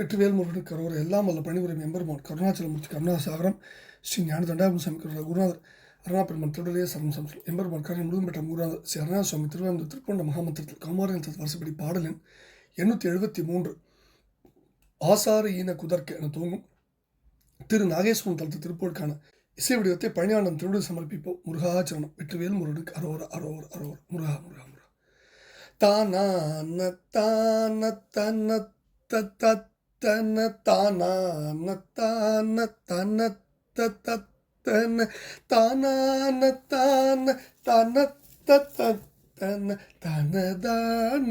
வெற்றிவேல் முருகன் கரோர எல்லாம் வல்ல பணிபுரியும் எம்பெருமான் கருணாச்சலமூர்த்தி கருணாசாகரம் ஸ்ரீ ஞான தண்டாபுரம் சாமி கருணா குருநாதர் அருணாபெருமன் திருடலே சரணம் சம்சல் எம்பெருமான் கருணை முழுதும் பெற்ற குருநாதர் ஸ்ரீ அருணாசுவாமி திருவாரூர் திருப்பண்ட மகாமந்திரத்தில் கௌமாரன் வரிசைப்படி பாடலின் எண்ணூற்றி எழுபத்தி மூன்று ஆசார ஈன குதர்க்க என தூங்கும் திரு நாகேஸ்வரன் தளத்து திருப்பூருக்கான இசை வடிவத்தை பணியாளன் திருடு சமர்ப்பிப்போம். முருகாச்சரணம் வெற்றிவேல் முருகனுக்கு அரோர அரோர அரோர. முருகா முருகா முருகா. தானான தான தன தத்தன தானான தான தன தத்தன தானான தான தன தத்தன தனதான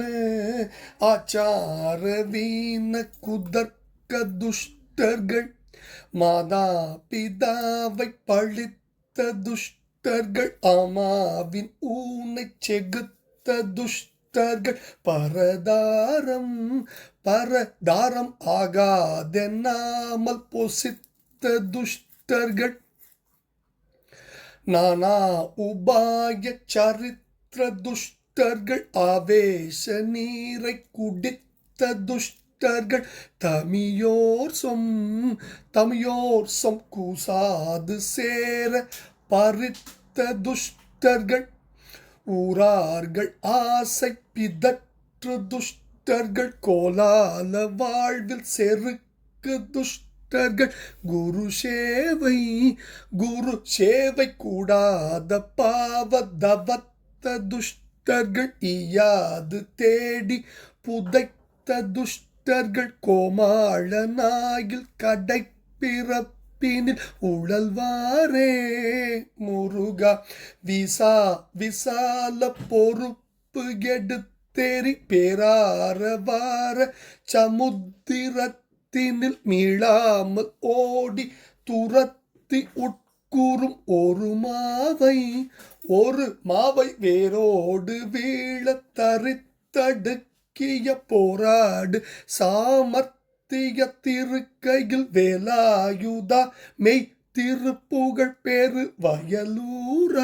ஆச்சார வீண குதர்க்க துஷ்டர்கள் மாதா பிதாவை பழித்த துஷ்டர்கள் அமாவின் ஊனை செகுத்த துஷ்ட பக்தர்கள் பரதாரம் பரதாரம் ஆகாதென்னாமல் பொசித்த துஷ்டர்கள். நானா உபாய சரித்திர துஷ்டர்கள் ஆவேச நீரை குடித்த துஷ்டர்கள். தமியோர் சொம் தமியோர் சொம் கூசாது சேர பறித்த துஷ்டர்கள். ஊரார்கள் ஆசை பிதற்று துஷ்டர்கள் கோலால வாழ்வில் செருக்கு துஷ்டர்கள். குரு சேவை குரு சேவை கூடாத பாவதவத்த துஷ்டர்கள் இயாது தேடி புதைத்த துஷ்டர்கள். கோமாள நாயில் கடை பிறப்பினில் உழல்வாரே. முருகா விசா விசால பொறுப்பு கெடுத்தேரி பேரார சமுத்திரத்தினில் மீளாமல் ஓடி துரத்தி உட்கூறும் ஒரு மாவை. ஒரு மாவை வேரோடு வீழ தரித்தடுக்கிய போராடு சாமர்த்த சாமர்த்திய திருக்கையில் வேலாயுதா மெய் திருப்புகழ் பேரு வயலூர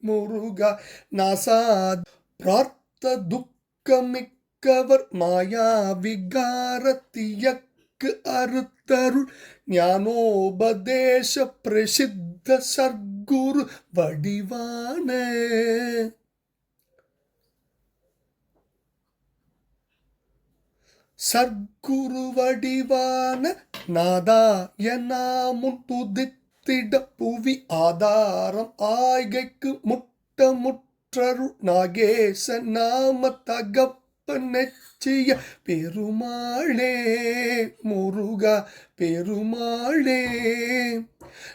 முருகா நாசாத் பிரார்த்த துக்கமிக்கவர் மாயா விகாரத்தியக்கு அறுத்தருள் ஞானோபதேச பிரசித்த சர்க்குரு வடிவான சர்க்குரு வடிவான நாதாயனாமுன் துதித்திட புவி ஆதாரம் ஆய்கைக்கு முட்ட முற்றரு நாகேச நாம தகப்ப நெச்சிய பெருமாளே முருகா பெருமாளே.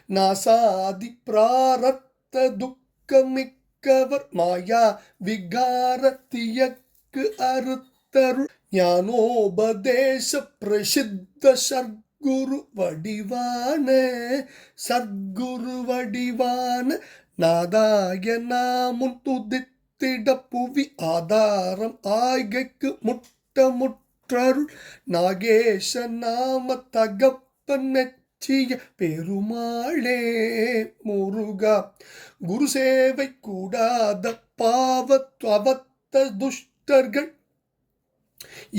நாசாதி பிராரத்த துக்கமிக்கவர் மாயா விகாரத்தியக்கு அறுத்தருள் ஞானோபதேச பிரசித்த சர்க்குரு வடிவான சர்க்குரு வடிவான நாதாய நாதாயனாமுன் துதித்திட புவி ஆதாரம் ஆய்கைக்கு முட்ட முற்றருள் நாகேஷ நாம தகப்பன் நெச்சிய பெருமாளே முருகா குரு சேவை கூடாத பாவத்வத்த துஷ்டர்கள்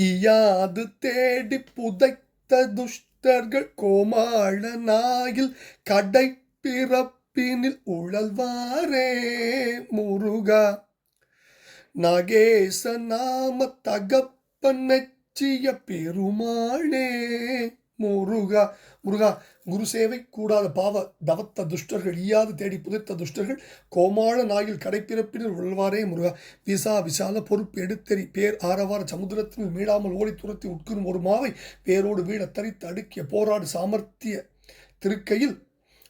இயாது தேடி புதைத்த துஷ்டர்கள் கோமாள நாயில் கடை பிறப்பினில் உழல்வாரே முருகா நாகேச நாம தகப்பன் நெச்சிய பெருமாளே முருகா முருகா குரு சேவை கூடாத பாவ தவத்த துஷ்டர்கள் ஈயாது தேடி புதைத்த துஷ்டர்கள் கோமாள நாயில் கடைப்பிறப்பினர் உள்வாரே முருகா. விசா விசால பொறுப்பு எடுத்தெறி பேர் ஆரவார சமுத்திரத்தில் மீளாமல் ஓடி துரத்தி உட்கும் ஒரு மாவை பேரோடு வீட தரித்து அடுக்கிய போராடு சாமர்த்திய திருக்கையில்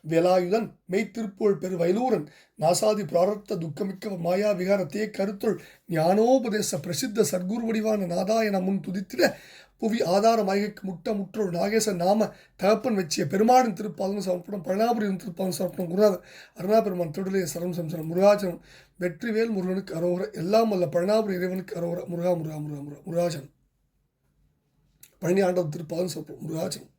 வேலாயுதன் மெய்த்திருப்புகழ் பெரு வயலூரன் நாசாதி பிராரத்த துக்கமிக்க மாயா விகாரத்தையே கருத்துள் ஞானோபதேச பிரசித்த சர்க்குரு வடிவான நாதாயன முன் துதித்திட புவி ஆதாரமாக முட்ட முற்றோர் நாகேசன் நாம தகப்பன் வச்சிய பெருமாடின் திருப்பாதம் சமர்ப்பணம் பழனாபுரியின் திருப்பாதம் சமர்ப்பணம் குருநாதர் அருணாபெருமான் திருடலே சரம் சம்சரம் முருகாச்சனம் வெற்றிவேல் முருகனுக்கு அரோர எல்லாம் அல்ல பழனாபுரி இறைவனுக்கு அரோர முருகா முருகா முருகா முருகா முருகாச்சனம் பழனி ஆண்டவர் திருப்பாதம் சமர்ப்பணம். முருகாச்சனம்